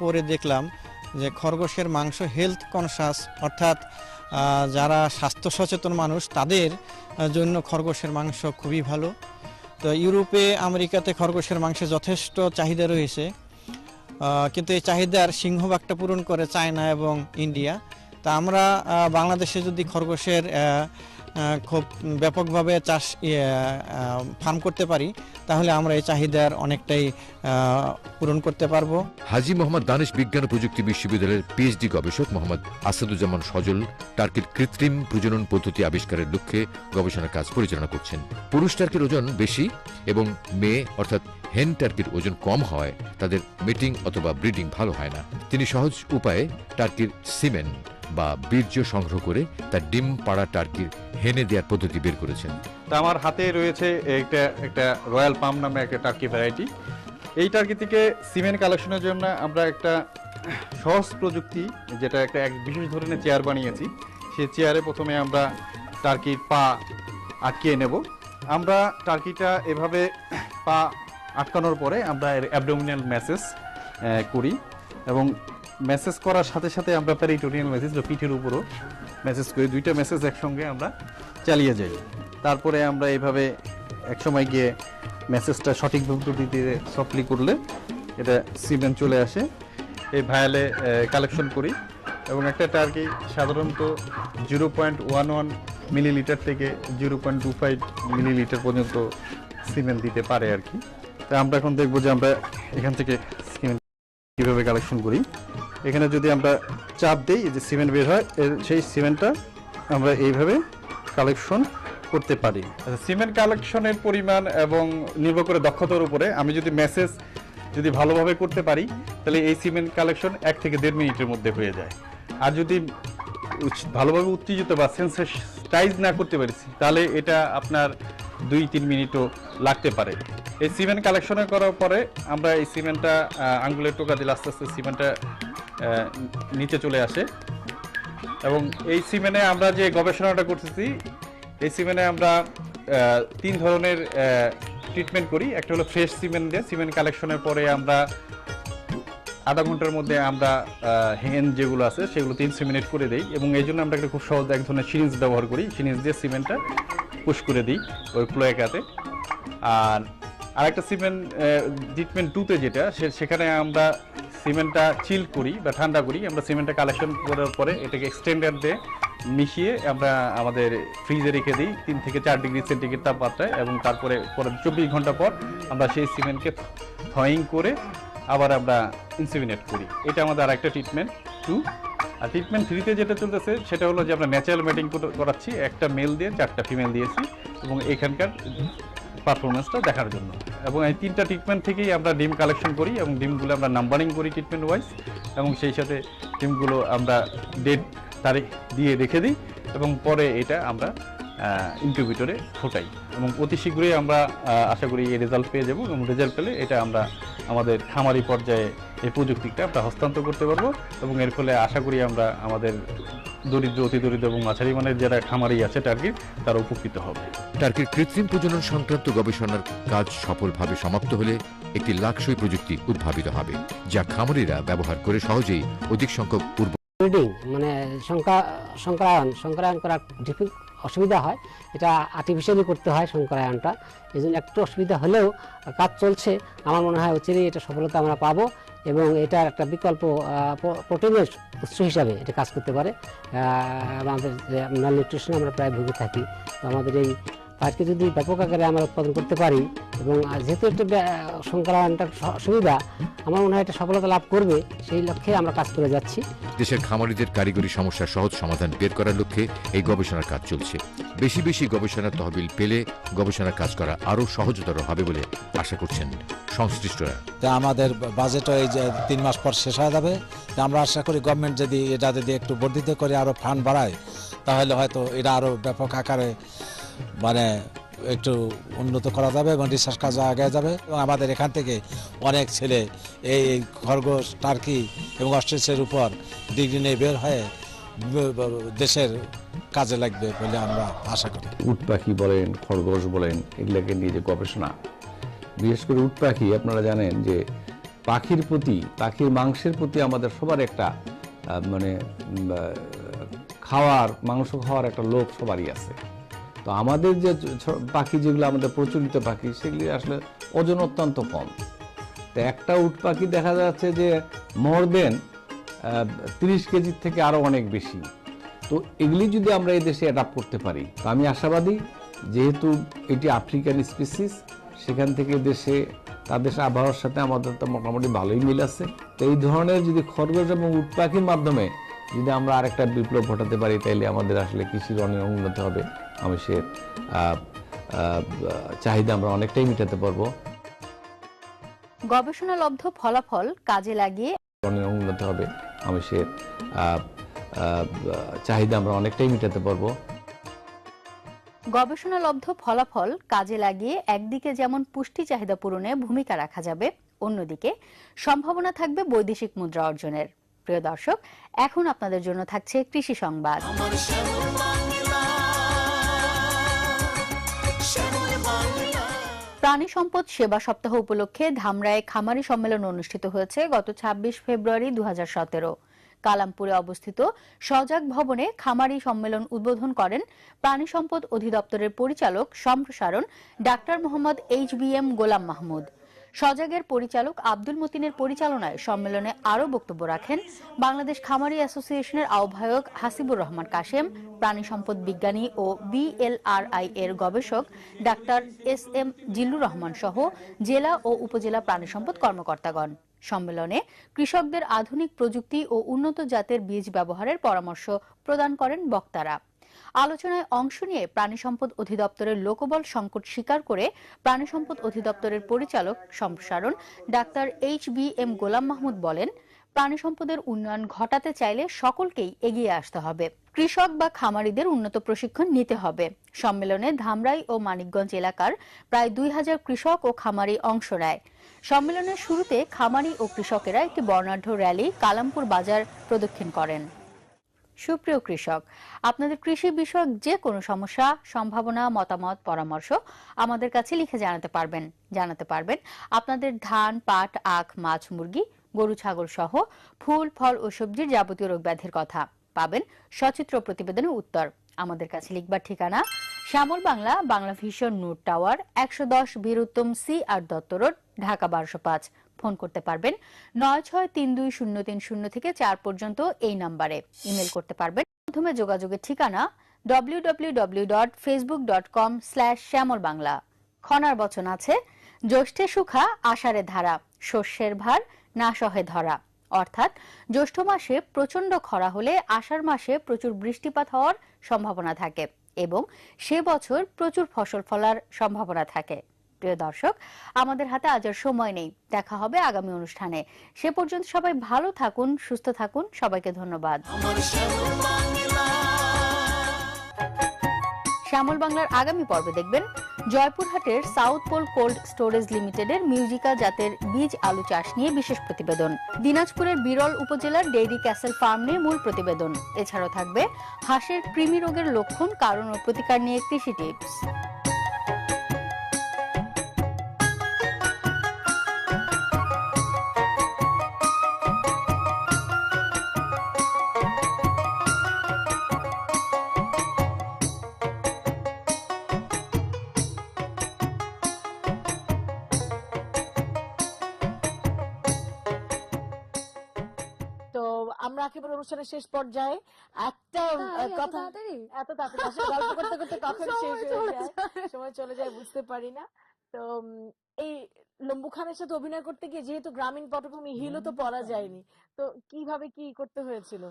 পরে দেখলাম যে খরগোশের মাংস হেলথ কনসাস অর্থাৎ যারা স্বাস্থ্য সচেতন মানুষ, তাদের জন্য খরগোশের মাংস খুবই ভালো। তো ইউরোপে, আমেরিকাতে খরগোশের মাংসে যথেষ্ট চাহিদা রয়েছে। কিন্তু এই চাহিদার সিংহভাগটা পূরণ করে চায়না এবং ইন্ডিয়া। তা আমরা বাংলাদেশে যদি খরগোশের খুব ব্যাপকভাবে চাষ ফার্ম করতে পারি, তাহলে আমরা এই চাহিদার অনেকটাই পূরণ করতে পারব। হাজি মোহাম্মদ দানিশ বিজ্ঞান ও প্রযুক্তি বিশ্ববিদ্যালয়ের পিএইচডি গবেষক মোহাম্মদ আসাদুজ্জামান সজল টার্কির কৃত্রিম প্রজনন পদ্ধতি আবিষ্কারের লক্ষ্যে গবেষণার কাজ পরিচালনা করছেন। পুরুষ টার্কির ওজন বেশি এবং মেয়ে, অর্থাৎ হেন টার্কির ওজন কম হওয়ায় তাদের মিটিং অথবা ব্রিডিং ভালো হয় না। তিনি সহজ উপায়ে টার্কির সিমেন বা বীর্য সংগ্রহ করে তার ডিম, পাড়া, টার্কির হেনে দেওয়ার পদ্ধতি বের করেছেন। তা আমার হাতে রয়েছে একটা একটা রয়্যাল পাম নামে একটা টার্কি ভ্যারাইটি। এই টার্কি থেকে সিমেন্ট কালেকশনের জন্য আমরা একটা সহজ প্রযুক্তি, যেটা একটা এক বিশেষ ধরনের চেয়ার বানিয়েছি। সেই চেয়ারে প্রথমে আমরা টার্কির পা আটকিয়ে নেব। আমরা টার্কিটা এভাবে পা আটকানোর পরে আমরা এর অ্যাবডোমিনাল ম্যাসেজ করি এবং মেসেজ করার সাথে সাথে আমরা প্যারিটোরিয়াল মেসেজ বা পিঠের উপরও মেসেজ করি। দুইটা মেসেজ একসঙ্গে আমরা চালিয়ে যাই। তারপরে আমরা এইভাবে একসময় গিয়ে মেসেজটা সঠিক পদ্ধতিতে সফটলি করলে এটা সিমেন্ট চলে আসে। এই ভায়ালে কালেকশন করি এবং একটা টার্কি সাধারণত zero point one one millilitre থেকে zero point two five millilitre পর্যন্ত সিমেন্ট দিতে পারে আর কি। তা আমরা এখন দেখব যে আমরা এখান থেকে কীভাবে কালেকশন করি? এখানে যদি আমরা চাপ দিই যে সিমেন্ট বের হয় সেই সিমেন্টটা আমরা এইভাবে কালেকশন করতে পারি। আচ্ছা সিমেন্ট কালেকশনের পরিমাণ এবং নির্ভর করে দক্ষতার উপরে আমি যদি মেসেজ যদি ভালোভাবে করতে পারি, তাহলে এই সিমেন্ট কালেকশন এক থেকে দেড় মিনিটের মধ্যে হয়ে যায়। আর যদি ভালোভাবে উত্তেজিত বা সেন্সেস টাইজ না করতে পারি, তাহলে এটা আপনার দুই তিন মিনিটও লাগতে পারে। এই সিমেন্ট কালেকশনে করার পরে আমরা এই সিমেন্টটা আঙ্গুলের টোকা দিলে আস্তে আস্তে সিমেন্টটা নিচে চলে আসে। এবং এই সিমেন্টে আমরা যে গবেষণাটা করতেছি, এই সিমেন্টে আমরা তিন ধরনের ট্রিটমেন্ট করি। একটা হলো ফ্রেশ সিমেন্ট দিয়ে সিমেন্ট কালেকশনের পরে আমরা আধা ঘণ্টার মধ্যে আমরা হেন যেগুলো আছে সেগুলো তিন মিনিট করে দিই। এবং এই জন্য আমরা একটা খুব সহজ এক ধরনের সিরিঞ্জ ব্যবহার করি। সিরিঞ্জ দিয়ে সিমেন্টটা পুশ করে দিই ওই ক্লোয়েকাতে আর আরেকটা সিমেন্ট ট্রিটমেন্ট টুতে যেটা সেখানে আমরা সিমেন্টটা চিল করি বা ঠান্ডা করি। আমরা সিমেন্টটা কালেকশন করার পরে এটাকে এক্সটেন্ডার দিয়ে মিশিয়ে আমরা আমাদের ফ্রিজে রেখে দিই তিন থেকে চার ডিগ্রি সেন্টিগ্রেড তাপমাত্রায় এবং তারপরে পরে চব্বিশ ঘণ্টা পর আমরা সেই সিমেন্টকে থয়িং করে আবার আমরা ইনসিমিনেট করি। এটা আমাদের আরেকটা ট্রিটমেন্ট টু আর ট্রিটমেন্ট থ্রিতে যেটা চলতেছে, সেটা হলো যে আমরা ন্যাচারাল মেটিং করাচ্ছি। একটা মেল দিয়ে, চারটা ফিমেল দিয়েছি এবং এখানকার পারফরমেন্সটা দেখার জন্য। এবং এই তিনটা ট্রিটমেন্ট থেকেই আমরা ডিম কালেকশন করি এবং ডিমগুলো আমরা নাম্বারিং করি ট্রিটমেন্ট ওয়াইজ এবং সেই সাথে ডিমগুলো আমরা ডেট তারিখ দিয়ে রেখে দিই এবং পরে এটা আমরা ইনকিউবেটরে ফোটাই এবং অতি শীঘ্রই আমরা আশা করি এই রেজাল্ট পেয়ে যাব এবং রেজাল্ট পেলে এটা আমরা আমাদের খামারি পর্যায়ে এই প্রযুক্তিটা আমরা হস্তান্তর করতে পারব এবং এর ফলে আশা করি আমরা আমাদের দরিদ্র, অতি দরিদ্র এবং মাঝারি মানের যারা খামারি আছে টার্গেট তারা উপকৃত হবে। টার্কির কৃত্রিম প্রজনন সংক্রান্ত গবেষণার কাজ সফলভাবে সমাপ্ত হলে একটি লাক্সই প্রযুক্তি উদ্ভাবিত হবে, যা খামারিরা ব্যবহার করে সহজেই অধিক সংখ্যক ব্রিডিং মানে সংক্রায়ন সংক্রায়ন করার অসুবিধা হয়। এটা আর্টিফিশিয়ালি করতে হয় সংক্রায়নটা এই জন্য একটু অসুবিধা হলেও কাজ চলছে। আমার মনে হয় অচিরেই এটা সফলতা আমরা পাবো এবং এটার একটা বিকল্প প্রোটিনের উৎস হিসাবে এটা কাজ করতে পারে। আমাদের মাল নিউট্রিশন আমরা প্রায় ভুগে থাকি। তো আমাদের এই পাটকে যদি ব্যাপক আকারে আমরা উৎপাদন করতে পারি এবং যেহেতু একটা ব্যা- সংক্রায়নটা স- সুবিধা আমার মনে হয় এটা সফলতা লাভ করবে সেই লক্ষ্যে আমরা কাজ করে যাচ্ছি। দেশের খামারিদের কারিগরি সমস্যার সহজ সমাধান বের করার লক্ষ্যে এই গবেষণার কাজ চলছে। বেশি বেশি গবেষণার তহবিল পেলে গবেষণার কাজ করা আরও সহজতর হবে বলে আশা করছেন সংশ্লিষ্টরা। তা আমাদের বাজেট ওই যে তিন মাস পর শেষ হয়ে যাবে। তা আমরা আশা করি গভর্নমেন্ট যদি এটা যদি একটু বর্ধিত করে আরও ফান্ড বাড়ায় তাহলে হয়তো এটা আরও ব্যাপক আকারে মানে একটু উন্নত করা যাবে এবং রিসার্চ কাজও আগে যাবে এবং আমাদের এখান থেকে অনেক ছেলে এই খরগোশ, টার্কি এবং অস্ট্রেলিয়ার উপর ডিগ্রি নিয়ে বের হয়ে দেশের কাজে লাগবে বলে আমরা আশা করি। উট পাখি বলেন, খরগোশ বলেন, এগুলোকে নিয়ে যে গবেষণা, বিশেষ করে উট পাখি, আপনারা জানেন যে পাখির প্রতি, পাখির মাংসের প্রতি আমাদের সবার একটা মানে খাওয়ার, মাংস খাওয়ার একটা লোভ সবারই আছে। তো আমাদের যে পাখি যেগুলো আমাদের প্রচলিত পাখি, সেগুলি আসলে ওজন অত্যন্ত কম। তো একটা উট পাখি দেখা যাচ্ছে যে মোর দেন তিরিশ কেজির থেকে আরও অনেক বেশি। তো এগুলি যদি আমরা দেশে অ্যাডাপ্ট করতে পারি, তো আমি আশাবাদী যেহেতু এটি আফ্রিকান স্পিসিস সেখান থেকে দেশে তাদের আবহাওয়ার সাথে আমাদের তো মোটামুটি ভালোই মিল আছে। তো এই ধরনের যদি খরগোশ এবং উট পাখির মাধ্যমে যদি আমরা আরেকটা বিপ্লব ঘটাতে পারি, তাইলে আমাদের আসলে কৃষির অনেক উন্নতি হবে। আমি সে চাহিদা আমরা অনেকটাই মেটাতে পারব। গবেষণালব্ধ ফলাফল কাজে লাগিয়ে অনেক উন্নতি হবে আমি সে চাহিদা আমরা অনেকটাই মেটাতে পারব। গবেষণালব্ধ ফলাফল কাজে লাগিয়ে একদিকে যেমন পুষ্টি চাহিদা পূরণে ভূমিকা রাখা যাবে অন্যদিকে সম্ভাবনা থাকবে বৈদেশিক মুদ্রা অর্জনের। প্রিয় দর্শক এখন আপনাদের জন্য থাকছে কৃষি সংবাদ। প্রাণী সম্পদ সেবা সপ্তাহ উপলক্ষে ধামরায় খামারি সম্মেলন অনুষ্ঠিত হয়েছে গত ২৬ ফেব্রুয়ারি দু হাজার সতেরো। কালামপুরে অবস্থিত সজাগ ভবনে খামারি সম্মেলন উদ্বোধন করেন প্রাণী সম্পদ অধিদপ্তরের পরিচালক সম্প্রসারণ doctor Mohammad H B M Golam Mahmud. সজাগের পরিচালক আব্দুল মতিনের পরিচালনায় সম্মেলনে আরও বক্তব্য রাখেন বাংলাদেশ খামারি অ্যাসোসিয়েশনের আহ্বায়ক হাসিবুর রহমান কাশেম, প্রাণী সম্পদ বিজ্ঞানী ও বিএলআরআই এর গবেষক doctor S M Zillur Rahman সহ জেলা ও উপজেলা প্রাণী সম্পদ কর্মকর্তাগণ। সম্মেলনে কৃষকদের আধুনিক প্রযুক্তি ও উন্নত জাতের বীজ ব্যবহারের পরামর্শ প্রদান করেন বক্তারা। আলোচনায় অংশ নিয়ে প্রাণী সম্পদ অধিদপ্তরের লোকবল সংকট স্বীকার করে প্রাণী সম্পদ অধিদপ্তরের পরিচালক সম্প্রসারণ doctor H B M Golam Mahmud বলেন, প্রাণী সম্পদের উন্নয়ন ঘটাতে চাইলে সকলকেই এগিয়ে আসতে হবে। কৃষক বা খামারিদের উন্নত প্রশিক্ষণ নিতে হবে। সম্মেলনে ধামরাই ও মানিকগঞ্জ এলাকার প্রায় দুই হাজার কৃষক ও খামারি অংশ নেয়। সম্মেলনের শুরুতে খামারি ও কৃষকেরা একটি বর্ণাঢ্য র্যালি কালামপুর বাজার প্রদক্ষিণ করেন। সুপ্রিয় কৃষক, আপনাদের কৃষি বিষয়ক যে কোনো সমস্যা, সম্ভাবনা, মতামত, পরামর্শ আমাদের কাছে লিখে জানাতে পারবেন। জানাতে পারবেন আপনাদের ধান, পাট, আখ, মাছ, মুরগি, গরু, ছাগল সহ ফুল, ফল ও সবজির যাবতীয় রোগ ব্যাধির কথা। পাবেন সচিত্র প্রতিবেদনের উত্তর। আমাদের কাছে লিখবার ঠিকানা শ্যামল বাংলা বাংলা ভিশন, নূর টাওয়ার, একশো দশ Bir Uttam C R Datta road, Dhaka বারোশো পাঁচ। ফোন করতে পারবেন। নয় ছয় তিন দুই শূন্য তিন শূন্য থেকে চার পর্যন্ত এই নাম্বারে ইমেল করতে পারবেন। মাধ্যমে যোগাযোগের ঠিকানা W W W dot Facebook dot com slash Shyamal Bangla খনার বচন আছে, জ্যৈষ্ঠে সুখা, আষাঢ়ে ধারা, শস্যের ভার না সহে ধরা। অর্থাৎ জ্যৈষ্ঠ মাসে প্রচণ্ড খরা হলে আষাঢ় মাসে প্রচুর বৃষ্টিপাত হওয়ার সম্ভাবনা থাকে এবং সে বছর প্রচুর ফসল ফলার সম্ভাবনা থাকে। প্রিয় দর্শক আমাদের হাতে আজ আর সময় নেই। দেখা হবে আগামী অনুষ্ঠানে। সে পর্যন্ত সবাই ভালো থাকুন সুস্থ থাকুন। সবাইকে ধন্যবাদ। শ্যামল বাংলার আগামী পর্বে দেখবেন জয়পুরহাটের সাউথ পোল কোল্ড স্টোরেজ লিমিটেডের মিউজিকা জাতের বীজ আলু চাষ নিয়ে বিশেষ প্রতিবেদন। দিনাজপুরের বিরল উপজেলার ডেইরি ক্যাসেল ফার্ম নিয়ে মূল প্রতিবেদন। এছাড়াও থাকবে হাঁসের কৃমি রোগের লক্ষণ কারণ ও প্রতিকার নিয়ে কৃষি টিপস। একেবারে অনুষ্ঠানের শেষ পর্যায়ে একটা কথা এত তাড়াতাড়ি। গল্প করতে করতে কখন শেষ হয়ে যায়? সময় চলে যায় বুঝতে পারি না। তো এই লম্বু খানের সাথে অভিনয় করতে গিয়ে যেহেতু গ্রামীণ পটভূমি হিলও তো পরা যায়নি তো কীভাবে কি করতে হয়েছিল?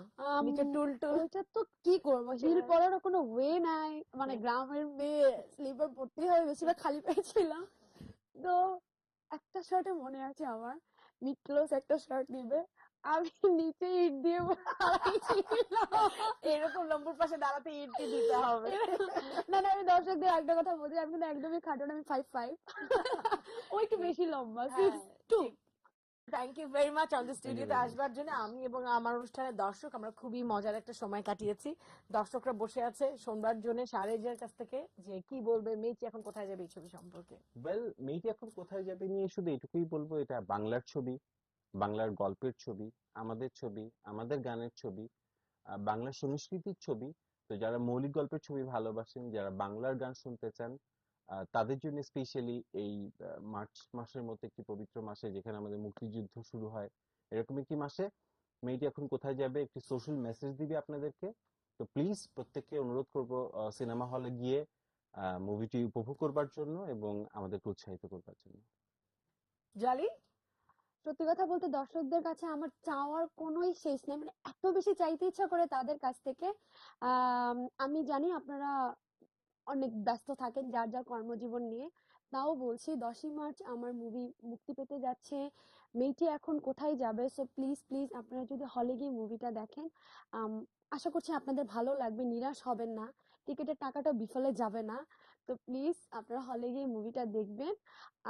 নিচে টুল টুল ওইটা তো কি করব? হিল পরার কোনো ওয়ে নাই। মানে গ্রামের মেয়ে স্লিপার পরতেই হবে বেশিরভাগ খালি পেয়েছিলাম তো একটা শার্টে মনে আছে আমার মিড ক্লোজ একটা শার্ট নিবে। আমি নিচে ইট দিয়ে এরকম লম্বুর পাশে দাঁড়াতে ইট দিয়ে দিতে হবে। না না আমি দর্শকদের একটা কথা বলছি আমি কিন্তু একদমই খাটো না আমি ফাইভ ফাইভ ও একটু বেশি লম্বা six two thank you very much আমাদের স্টুডিওতে আসবার জন্য। আমি এবং আমার অনুষ্ঠানের দর্শক আমরা খুবই মজার একটা সময় কাটিয়েছি। দর্শকরা বসে আছে সোমবার জন্য সারেজের কাছ থেকে যে কি বলবে মেয়েটি এখন কোথায় যাবে এই ছবি সম্পর্কে? ওয়েল মেয়েটি এখন কোথায় যাবে নিয়ে শুধু এটুকুই বলব এটা বাংলার ছবি। বাংলার গল্পের ছবি, আমাদের ছবি, আমাদের গানের ছবি বাংলা সংস্কৃতির ছবি। তো যারা মৌলিক গল্পের ছবি ভালোবাসেন, যারা বাংলার গান শুনতে চান তাদের জন্য স্পেশালি এই মার্চ মাসের মতো একটি পবিত্র মাসে যেখানে আমাদের মুক্তিযুদ্ধ শুরু হয় এরকম একটি মাসে। মেয়েটি এখন কোথায় যাবে? একটি সোশ্যাল মেসেজ দিবে আপনাদেরকে। তো প্লিজ প্রত্যেককে অনুরোধ করব সিনেমা হলে গিয়ে মুভিটি উপভোগ করবার জন্য এবং আমাদেরকে উৎসাহিত করবার জন্য। জালি? সত্যি কথা বলতে দর্শকদের কাছে আমার চাওয়ার কোনোই শেষ নেই। মানে এত বেশি চাইতে ইচ্ছা করে তাদের কাছ থেকে। আম, জানি আপনারা অনেক ব্যস্ত থাকেন যার যার কর্মজীবন নিয়ে। তাও বলছি দশই মার্চ আমার মুভি মুক্তি পেতে যাচ্ছে। মেয়েটি এখন কোথায় যাবে? সো প্লিজ প্লিজ আপনারা যদি হলে গিয়ে মুভিটা দেখেন আশা করছি আপনাদের ভালো লাগবে নিরাশ হবেন না। টিকিটের টাকাটা বিফলে যাবে না। তো প্লিজ আপনারা হলে গিয়ে মুভিটা দেখবেন।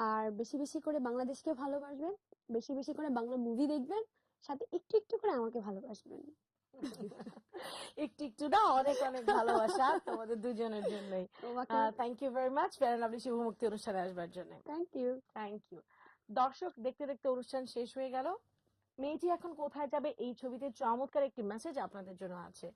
আর বেশি বেশি করে বাংলাদেশকে ভালোবাসবেন। বেশি বেশি করে বাংলা মুভি দেখবেন সাথে একটু একটু করে আমাকে ভালোবাসবেন। একটু একটু না অনেক অনেক ভালোবাসা তোমাদের দুজনের জন্যই। Thank you very much Feran আপনি শুভ মুক্তি অনুষ্ঠানে আসবার জন্য। থ্যাংক ইউ থ্যাংক ইউ দর্শক দেখতে দেখতে অনুষ্ঠান শেষ হয়ে গেল। মেয়েটি এখন কোথায় যাবে এই ছবিতে চমৎকার একটি মেসেজ আপনাদের জন্য আছে।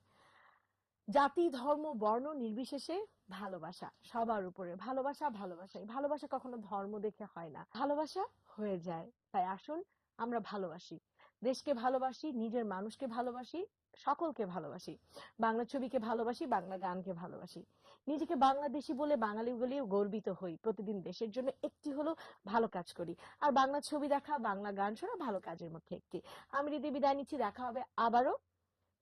জাতি, ধর্ম, বর্ণ নির্বিশেষে ভালোবাসা, সবার উপরে। ভালোবাসা ভালোবাসাই ভালোবাসা কখনো ধর্ম দেখে হয় না। ভালোবাসা হয়ে যায়। তাই আসুন আমরা ভালোবাসি। দেশকে ভালোবাসি, নিজের মানুষকে ভালোবাসি, সকলকে ভালোবাসি। বাংলা ছবিকে ভালোবাসি, বাংলা গানকে ভালোবাসি। নিজেকে বাংলাদেশি বলে, বাঙালি বলেও গর্বিত হই। প্রতিদিন দেশের জন্য একটি হলো ভালো কাজ করি। আর বাংলা ছবি দেখা, বাংলা গান শোনা ভালো কাজের মধ্যে একটি। আমি রীতি বিদায় নিচ্ছি। দেখা হবে আবারও।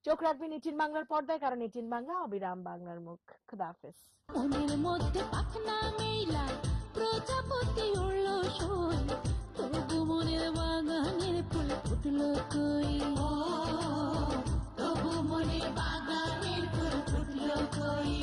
চোখ রাখবি ইটিন বাংলার পর্দায় কারণ ইটিন বাংলা অবিরাম বাংলার মুখ। খুদাফেজ উনের মধ্যে পাখনা মেলা প্রজাপতি উড়ল শোন তবু মনের বাগানের ফুল ফুটল কই? তবু মনের বাগানের ফুল ফুটল কই?